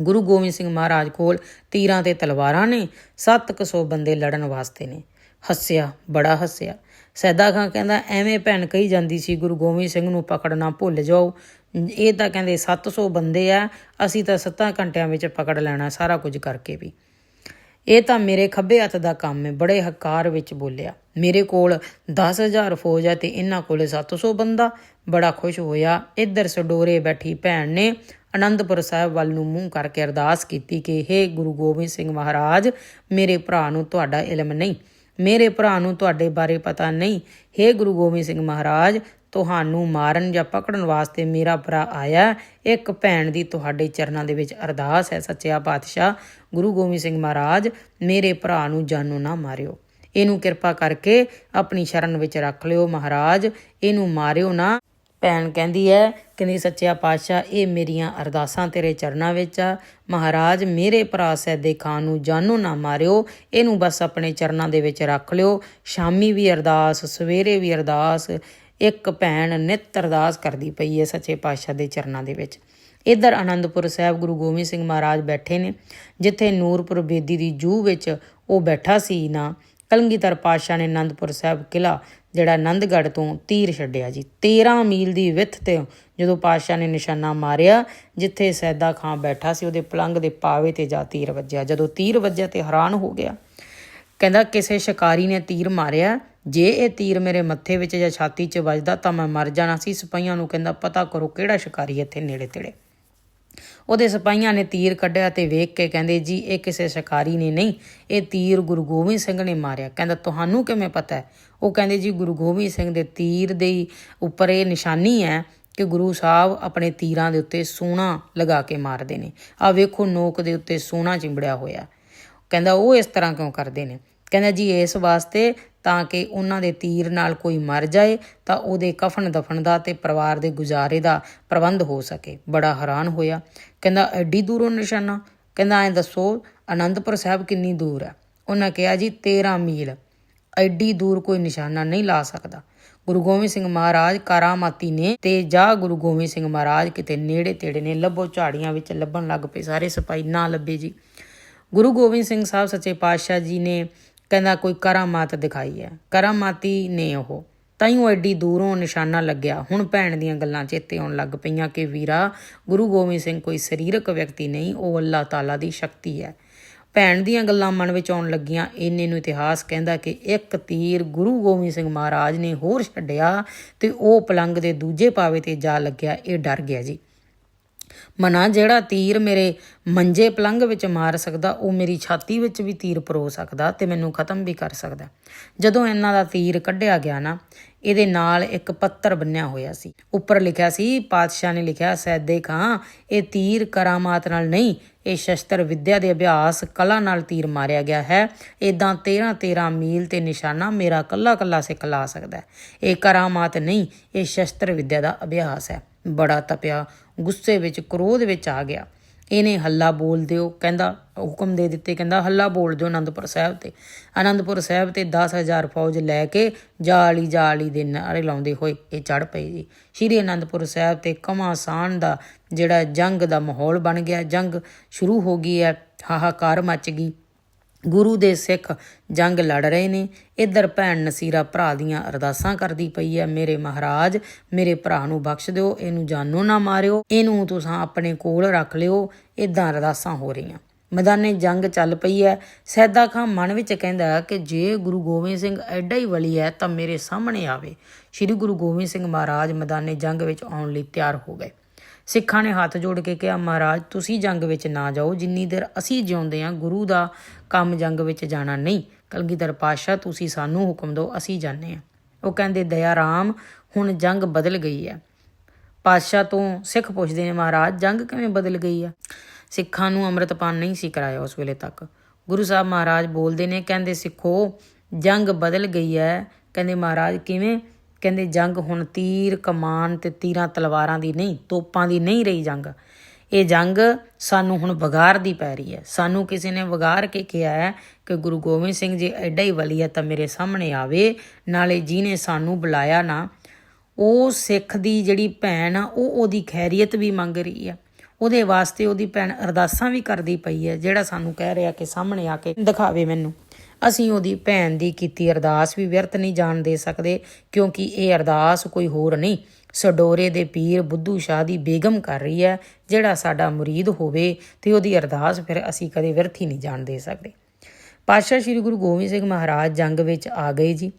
ਗੁਰੂ ਗੋਬਿੰਦ ਸਿੰਘ ਮਹਾਰਾਜ ਕੋਲ ਤੀਰਾਂ ਤੇ ਤਲਵਾਰਾਂ ਨੇ 700 ਬੰਦੇ ਲੜਨ ਵਾਸਤੇ ਨੇ। ਹੱਸਿਆ, ਬੜਾ ਹੱਸਿਆ। ਸੈਦਾ ਖਾਂ ਕਹਿੰਦਾ, ਐਵੇਂ ਭੈਣ ਕਹੀ ਜਾਂਦੀ ਸੀ, ਗੁਰੂ ਗੋਬਿੰਦ ਸਿੰਘ ਨੂੰ ਪਕੜਨਾ ਭੁੱਲ ਜਾਓ। ਇਹ ਤਾਂ ਕਹਿੰਦੇ 700 ਬੰਦੇ ਆ, ਅਸੀਂ ਤਾਂ 7 ਘੰਟਿਆਂ ਵਿੱਚ ਪਕੜ ਲੈਣਾ, ਸਾਰਾ ਕੁਝ ਕਰਕੇ ਵੀ। ਇਹ ਤਾਂ ਮੇਰੇ ਖੱਬੇ ਹੱਥ ਦਾ ਕੰਮ ਹੈ, ਬੜੇ ਹਕਾਰ ਵਿੱਚ ਬੋਲਿਆ। ਮੇਰੇ ਕੋਲ 10000 ਫੌਜ ਹੈ ਤੇ ਇਹਨਾਂ ਕੋਲੇ 700 ਬੰਦਾ। ਬੜਾ ਖੁਸ਼ ਹੋਇਆ। ਇੱਧਰ ਸਡੋਰੇ ਬੈਠੀ ਭੈਣ ਨੇ ਅਨੰਦਪੁਰ ਸਾਹਿਬ ਵੱਲ ਨੂੰ ਮੂੰਹ ਕਰਕੇ ਅਰਦਾਸ ਕੀਤੀ ਕਿ हे ਗੁਰੂ ਗੋਬਿੰਦ ਸਿੰਘ ਮਹਾਰਾਜ, ਮੇਰੇ ਭਰਾ ਨੂੰ ਤੁਹਾਡਾ ਇਲਮ ਨਹੀਂ, ਮੇਰੇ ਭਰਾ ਨੂੰ ਤੁਹਾਡੇ ਬਾਰੇ ਪਤਾ ਨਹੀਂ। हे ਗੁਰੂ ਗੋਬਿੰਦ ਸਿੰਘ ਮਹਾਰਾਜ, ਤੁਹਾਨੂੰ ਮਾਰਨ ਜਾਂ ਪਕੜਨ ਵਾਸਤੇ ਮੇਰਾ ਭਰਾ ਆਇਆ ਇੱਕ ਭੈਣ ਦੀ ਤੁਹਾਡੇ ਚਰਨਾਂ ਦੇ ਵਿੱਚ ਅਰਦਾਸ ਹੈ, ਸੱਚਿਆ ਪਾਤਸ਼ਾਹ। ਗੁਰੂ ਗੋਬਿੰਦ ਸਿੰਘ ਮਹਾਰਾਜ, ਮੇਰੇ ਭਰਾ ਨੂੰ ਜਾਨੋਂ ਨਾ ਮਾਰਿਓ। ਇਹਨੂੰ ਕਿਰਪਾ ਕਰਕੇ ਆਪਣੀ ਸ਼ਰਨ ਵਿੱਚ ਰੱਖ ਲਿਓ ਮਹਾਰਾਜ। ਇਹਨੂੰ ਮਾਰਿਓ ਨਾ। ਭੈਣ ਕਹਿੰਦੀ ਹੈ ਕਹਿੰਦੀ, ਸੱਚਿਆ ਪਾਤਸ਼ਾਹ, ਇਹ ਮੇਰੀਆਂ ਅਰਦਾਸਾਂ ਤੇਰੇ ਚਰਨਾਂ ਵਿੱਚ ਆ। ਮਹਾਰਾਜ, ਮੇਰੇ ਭਰਾ ਸੈਦੇ ਖਾਨ ਨੂੰ ਜਾਨੋਂ ਨਾ ਮਾਰਿਓ, ਇਹਨੂੰ ਬਸ ਆਪਣੇ ਚਰਨਾਂ ਦੇ ਵਿੱਚ ਰੱਖ ਲਿਓ। ਸ਼ਾਮੀ ਵੀ ਅਰਦਾਸ, ਸਵੇਰੇ ਵੀ ਅਰਦਾਸ, ਇੱਕ ਭੈਣ ਨਿੱਤ ਅਰਦਾਸ ਕਰਦੀ ਪਈ ਹੈ ਸੱਚੇ ਪਾਤਸ਼ਾਹ ਦੇ ਚਰਨਾਂ ਦੇ ਵਿੱਚ। ਇਧਰ ਆਨੰਦਪੁਰ ਸਾਹਿਬ ਗੁਰੂ ਗੋਬਿੰਦ ਸਿੰਘ ਮਹਾਰਾਜ ਬੈਠੇ ਨੇ, ਜਿੱਥੇ ਨੂਰਪੁਰ ਬੇਦੀ ਦੀ ਜੂਹ ਵਿੱਚ ਉਹ ਬੈਠਾ ਸੀ ਨਾ, ਕਲਗੀਧਰ ਪਾਤਸ਼ਾਹ ਨੇ ਆਨੰਦਪੁਰ ਸਾਹਿਬ ਕਿਲਾ ਜਿਹੜਾ ਆਨੰਦਗੜ੍ਹ ਤੋਂ ਤੀਰ ਛੱਡਿਆ ਜੀ। 13 ਮੀਲ ਦੀ ਵਿੱਥ ਤੇ ਜਦੋਂ ਪਾਤਸ਼ਾਹ ਨੇ ਨਿਸ਼ਾਨਾ ਮਾਰਿਆ, ਜਿੱਥੇ ਸੈਦਾ ਖਾਂ ਬੈਠਾ ਸੀ, ਉਹਦੇ ਪਲੰਗ ਦੇ ਪਾਵੇ ਤੇ ਜਾ ਤੀਰ ਵੱਜਿਆ। ਜਦੋਂ ਤੀਰ ਵੱਜਿਆ ਤੇ ਹੈਰਾਨ ਹੋ ਗਿਆ। ਕਹਿੰਦਾ, ਕਿਸੇ ਸ਼ਿਕਾਰੀ ਨੇ ਤੀਰ ਮਾਰਿਆ। ਜੇ ਇਹ ਤੀਰ ਮੇਰੇ ਮੱਥੇ ਵਿੱਚ ਜਾਂ ਛਾਤੀ 'ਚ ਵੱਜਦਾ ਤਾਂ ਮੈਂ ਮਰ ਜਾਣਾ ਸੀ। ਸਿਪਾਹੀਆਂ ਨੂੰ ਕਹਿੰਦਾ, ਪਤਾ ਕਰੋ ਕਿਹੜਾ ਸ਼ਿਕਾਰੀ ਇੱਥੇ ਨੇੜੇ ਤੇੜੇ ਉਹਦੇ ਸਿਪਾਹੀਆਂ ਨੇ ਤੀਰ ਕੱਢਿਆ ਤੇ ਵੇਖ ਕੇ ਕਹਿੰਦੇ, ਜੀ, ਇਹ ਕਿਸੇ ਸ਼ਿਕਾਰੀ ਨੇ ਨਹੀਂ, ਇਹ ਤੀਰ ਗੁਰੂ ਗੋਬਿੰਦ ਸਿੰਘ ਨੇ ਮਾਰਿਆ। ਕਹਿੰਦਾ, ਤੁਹਾਨੂੰ ਕਿਵੇਂ ਪਤਾ ਹੈ? ਉਹ ਕਹਿੰਦੇ, ਜੀ, ਗੁਰੂ ਗੋਬਿੰਦ ਸਿੰਘ ਦੇ ਤੀਰ ਦੇ ਉੱਪਰ ਇਹ ਨਿਸ਼ਾਨੀ ਹੈ ਕਿ ਗੁਰੂ ਸਾਹਿਬ ਆਪਣੇ ਤੀਰਾਂ ਦੇ ਉੱਤੇ ਸੋਨਾ ਲਗਾ ਕੇ ਮਾਰਦੇ ਨੇ। ਆ ਵੇਖੋ, ਨੋਕ ਦੇ ਉੱਤੇ ਸੋਨਾ ਚਿੰਬੜਿਆ ਹੋਇਆ। ਕਹਿੰਦਾ, ਉਹ ਇਸ ਤਰ੍ਹਾਂ ਕਿਉਂ ਕਰਦੇ ਨੇ? ਕਹਿੰਦਾ, ਜੀ, ਇਸ ਵਾਸਤੇ ਤਾਂ ਕਿ ਉਹਨਾਂ ਦੇ ਤੀਰ ਨਾਲ ਕੋਈ ਮਰ ਜਾਏ, ਤਾਂ ਉਹਦੇ ਕਫਨ ਦਫਨ ਦਾ ਤੇ ਪਰਿਵਾਰ ਦੇ ਗੁਜ਼ਾਰੇ ਦਾ ਪ੍ਰਬੰਧ ਹੋ ਸਕੇ। ਬੜਾ ਹੈਰਾਨ ਹੋਇਆ। ਕਹਿੰਦਾ, ਐਡੀ ਦੂਰੋਂ ਨਿਸ਼ਾਨਾ? ਕਹਿੰਦਾ, ਐ ਦੱਸੋ, ਅਨੰਦਪੁਰ ਸਾਹਿਬ ਕਿੰਨੀ ਦੂਰ ਹੈ? ਉਹਨਾਂ ਕਿਹਾ, ਜੀ 13 ਮੀਲ। ਐਡੀ ਦੂਰ ਕੋਈ ਨਿਸ਼ਾਨਾ ਨਹੀਂ ਲਾ ਸਕਦਾ। ਗੁਰੂ ਗੋਬਿੰਦ ਸਿੰਘ ਮਹਾਰਾਜ ਕਾਰਾਮਾਤੀ ਨੇ ਤੇ ਜਾ ਗੁਰੂ ਗੋਬਿੰਦ ਸਿੰਘ ਮਹਾਰਾਜ ਕਿਤੇ ਨੇੜੇ ਤੇੜੇ ਨੇ, ਲੱਭੋ ਝਾੜੀਆਂ ਵਿੱਚ ਲੱਭਣ ਲੱਗ ਪਏ, ਸਾਰੇ ਸਿਪਾਹੀ ਨਾ ਲੱਭੇ ਜੀ। ਗੁਰੂ ਗੋਬਿੰਦ ਸਿੰਘ ਸਾਹਿਬ ਸੱਚੇ ਪਾਤਸ਼ਾਹ ਜੀ ਨੇ ਕਹਿੰਦਾ ਕੋਈ ਕਰਾਮਾਤ ਦਿਖਾਈ ਹੈ। ਕਰਾਮਾਤੀ ਨੇ ਉਹ। ਤਾਈਓ ਐਡੀ ਦੂਰੋਂ ਨਿਸ਼ਾਨਾ ਲੱਗਿਆ। ਹੁਣ ਭੈਣ ਦੀਆਂ ਗੱਲਾਂ ਚੇਤੇ ਆਉਣ ਲੱਗ ਪਈਆਂ ਕਿ ਵੀਰਾ, ਗੁਰੂ ਗੋਬਿੰਦ ਸਿੰਘ ਕੋਈ ਸਰੀਰਕ ਵਿਅਕਤੀ ਨਹੀਂ, ਉਹ ਅੱਲਾਹ ਤਾਲਾ ਦੀ ਸ਼ਕਤੀ ਹੈ। ਭੈਣ ਦੀਆਂ ਗੱਲਾਂ ਮਨ ਵਿੱਚ ਆਉਣ ਲੱਗੀਆਂ। ਇੰਨੇ ਨੂੰ ਇਤਿਹਾਸ ਕਹਿੰਦਾ ਕਿ ਇੱਕ ਤੀਰ ਗੁਰੂ ਗੋਬਿੰਦ ਸਿੰਘ ਮਹਾਰਾਜ ਨੇ ਹੋਰ ਛੱਡਿਆ ਤੇ ਉਹ ਪਲੰਗ ਦੇ ਦੂਜੇ ਪਾਵੇ ਤੇ ਜਾ ਲੱਗਿਆ। ਇਹ ਡਰ ਗਿਆ ਜੀ। ਮਨਾ ਜਿਹੜਾ ਤੀਰ ਮੇਰੇ ਮੰਜੇ ਪਲੰਗ ਵਿੱਚ ਮਾਰ ਸਕਦਾ, ਉਹ ਮੇਰੀ ਛਾਤੀ ਵਿੱਚ ਵੀ ਤੀਰ ਪਰੋ ਸਕਦਾ ਤੇ ਮੈਨੂੰ ਖਤਮ ਵੀ ਕਰ ਸਕਦਾ। ਜਦੋਂ ਇਹਨਾਂ ਦਾ ਤੀਰ ਕੱਢਿਆ ਗਿਆ ਨਾ, ਇਹਦੇ ਨਾਲ ਇੱਕ ਪੱਤਰ ਬੰਨਿਆ ਹੋਇਆ ਸੀ। ਉੱਪਰ ਲਿਖਿਆ ਸੀ, ਪਾਤਸ਼ਾਹ ਨੇ ਲਿਖਿਆ, ਸੈਦੇ ਖਾਂ, ਇਹ ਤੀਰ ਕਰਾਮਾਤ ਨਾਲ ਨਹੀਂ, ਇਹ ਸ਼ਸਤਰ ਵਿੱਦਿਆ ਦੇ ਅਭਿਆਸ ਕਲਾ ਨਾਲ ਤੀਰ ਮਾਰਿਆ ਗਿਆ ਹੈ। ਇਦਾਂ 13 13 ਮੀਲ ਤੇ ਨਿਸ਼ਾਨਾ ਮੇਰਾ ਕੱਲਾ ਕੱਲਾ ਸਿੱਖ ਲਾ ਸਕਦਾ ਹੈ। ਇਹ ਕਰਾਮਾਤ ਨਹੀਂ, ਇਹ ਸ਼ਸਤਰ ਵਿੱਦਿਆ ਦਾ ਅਭਿਆਸ ਹੈ। ਬੜਾ ਤਪਿਆ ਗੁੱਸੇ ਵਿੱਚ, ਕ੍ਰੋਧ ਵਿੱਚ ਆ ਗਿਆ। ਇਹਨੇ ਹੱਲਾ ਬੋਲ ਦਿਓ, ਕਹਿੰਦਾ, ਹੁਕਮ ਦੇ ਦਿੱਤੇ, ਕਹਿੰਦਾ, ਹੱਲਾ ਬੋਲ ਦਿਓ ਆਨੰਦਪੁਰ ਸਾਹਿਬ ਤੇ। ਆਨੰਦਪੁਰ ਸਾਹਿਬ ਤੇ 10000 ਫੌਜ ਲੈ ਕੇ ਜਾਲੀ ਜਾਲੀ ਦੇ ਨਾਰੇ ਲਾਉਂਦੇ ਹੋਏ ਇਹ ਚੜ ਪਏ ਜੀ। ਸ਼੍ਰੀ ਆਨੰਦਪੁਰ ਸਾਹਿਬ ਤੇ ਕਮਾਸਾਨ ਦਾ ਜਿਹੜਾ ਜੰਗ ਦਾ ਮਾਹੌਲ ਬਣ ਗਿਆ। ਜੰਗ ਸ਼ੁਰੂ ਹੋ ਗਈ ਹੈ, ਹਾਹਾਕਾਰ ਮਚ ਗਈ। ਗੁਰੂ ਦੇ ਸਿੱਖ ਜੰਗ ਲੜ ਰਹੇ ਨੇ। ਇੱਧਰ ਭੈਣ ਨਸੀਰਾ ਭਰਾ ਦੀਆਂ ਅਰਦਾਸਾਂ ਕਰਦੀ ਪਈ ਹੈ। ਮੇਰੇ ਮਹਾਰਾਜ, ਮੇਰੇ ਭਰਾ ਨੂੰ ਬਖਸ਼ ਦਿਓ, ਇਹਨੂੰ ਜਾਨੋਂ ਨਾ ਮਾਰਿਓ, ਇਹਨੂੰ ਤੁਸੀਂ ਆਪਣੇ ਕੋਲ ਰੱਖ ਲਿਓ। ਇਦਾਂ ਅਰਦਾਸਾਂ ਹੋ ਰਹੀਆਂ। ਮੈਦਾਨੇ ਜੰਗ ਚੱਲ ਪਈ ਹੈ। ਸੈਦਾ ਖਾਂ ਮਨ ਵਿੱਚ ਕਹਿੰਦਾ ਕਿ ਜੇ ਗੁਰੂ ਗੋਬਿੰਦ ਸਿੰਘ ਐਡਾ ਹੀ ਵਲੀ ਹੈ ਤਾਂ ਮੇਰੇ ਸਾਹਮਣੇ ਆਵੇ। ਸ੍ਰੀ ਗੁਰੂ ਗੋਬਿੰਦ ਸਿੰਘ ਮਹਾਰਾਜ ਮੈਦਾਨੇ ਜੰਗ ਵਿੱਚ ਆਉਣ ਲਈ ਤਿਆਰ ਹੋ ਗਏ। ਸਿੱਖਾਂ ਨੇ ਹੱਥ ਜੋੜ ਕੇ ਕਿਹਾ, ਮਹਾਰਾਜ, ਤੁਸੀਂ ਜੰਗ ਵਿੱਚ ਨਾ ਜਾਓ। ਜਿੰਨੀ ਦੇਰ ਅਸੀਂ ਜਿਉਂਦੇ ਹਾਂ ਗੁਰੂ ਦਾ ਕੰਮ ਜੰਗ ਵਿੱਚ ਜਾਣਾ ਨਹੀਂ। ਕਲਗੀਧਰ ਪਾਤਸ਼ਾਹ, ਤੁਸੀਂ ਸਾਨੂੰ ਹੁਕਮ ਦਿਓ, ਅਸੀਂ ਜਾਣੇ ਹਾਂ ਉਹ ਕਹਿੰਦੇ, ਦਇਆ ਰਾਮ, ਹੁਣ ਜੰਗ ਬਦਲ ਗਈ ਹੈ। ਪਾਤਸ਼ਾਹ ਤੋਂ ਸਿੱਖ ਪੁੱਛਦੇ ਨੇ, ਮਹਾਰਾਜ, ਜੰਗ ਕਿਵੇਂ ਬਦਲ ਗਈ ਆ ਸਿੱਖਾਂ ਨੂੰ ਅੰਮ੍ਰਿਤਪਾਨ ਨਹੀਂ ਸੀ ਕਰਾਇਆ ਉਸ ਵੇਲੇ ਤੱਕ। ਗੁਰੂ ਸਾਹਿਬ ਮਹਾਰਾਜ ਬੋਲਦੇ ਨੇ, ਕਹਿੰਦੇ, ਸਿੱਖੋ, ਜੰਗ ਬਦਲ ਗਈ ਹੈ। ਕਹਿੰਦੇ, ਮਹਾਰਾਜ, ਕਿਵੇਂ ਕਹਿੰਦੇ ਜੰਗ ਹੁਣ ਤੀਰ ਕਮਾਨ ਤੇ ਤੀਰਾਂ ਤਲਵਾਰਾਂ ਦੀ ਨਹੀਂ, ਤੋਪਾਂ ਦੀ ਨਹੀਂ ਰਹੀ ਜੰਗ। ਇਹ ਜੰਗ ਸਾਨੂੰ ਹੁਣ ਵਗਾਰ ਦੀ ਪੈ ਰਹੀ ਹੈ। ਸਾਨੂੰ ਕਿਸੇ ਨੇ ਵਗਾਰ ਕੇ ਕਿਹਾ ਹੈ ਕਿ ਗੁਰੂ ਗੋਬਿੰਦ ਸਿੰਘ ਜੀ ਐਡਾ ਹੀ ਵਲੀ ਹੈ ਤਾਂ ਮੇਰੇ ਸਾਹਮਣੇ ਆਵੇ, ਨਾਲੇ ਜਿਹਨੇ ਸਾਨੂੰ ਬੁਲਾਇਆ ਨਾ, ਉਹ ਸਿੱਖ ਦੀ ਜਿਹੜੀ ਭੈਣ ਆ, ਉਹ ਉਹਦੀ ਖੈਰੀਅਤ ਵੀ ਮੰਗ ਰਹੀ ਆ ਉਹਦੇ ਵਾਸਤੇ ਉਹਦੀ ਭੈਣ ਅਰਦਾਸਾਂ ਵੀ ਕਰਦੀ ਪਈ ਹੈ, ਜਿਹੜਾ ਸਾਨੂੰ ਕਹਿ ਰਿਹਾ ਕਿ ਸਾਹਮਣੇ ਆ ਕੇ ਦਿਖਾਵੇ ਮੈਨੂੰ। ਅਸੀਂ ਉਹਦੀ ਭੈਣ ਦੀ ਕੀਤੀ ਅਰਦਾਸ ਵੀ ਵਿਅਰਥ ਨਹੀਂ ਜਾਣ ਦੇ ਸਕਦੇ, ਕਿਉਂਕਿ ਇਹ ਅਰਦਾਸ ਕੋਈ ਹੋਰ ਨਹੀਂ। ਸਡੋਰੇ ਦੇ ਪੀਰ ਬੁੱਧੂ ਸ਼ਾਹ ਦੀ ਬੇਗਮ ਕਰ ਰਹੀ ਹੈ, ਜਿਹੜਾ ਸਾਡਾ ਮੁਰੀਦ ਹੋਵੇ ਤੇ ਉਹਦੀ ਅਰਦਾਸ ਫਿਰ ਅਸੀਂ ਕਦੇ ਵਿਅਰਥ ਹੀ ਨਹੀਂ ਜਾਣ ਦੇ ਸਕਦੇ। ਪਾਤਸ਼ਾਹ ਸ੍ਰੀ ਗੁਰੂ ਗੋਬਿੰਦ ਸਿੰਘ ਮਹਾਰਾਜ ਜੰਗ ਵਿੱਚ ਆ ਗਏ ਜੀ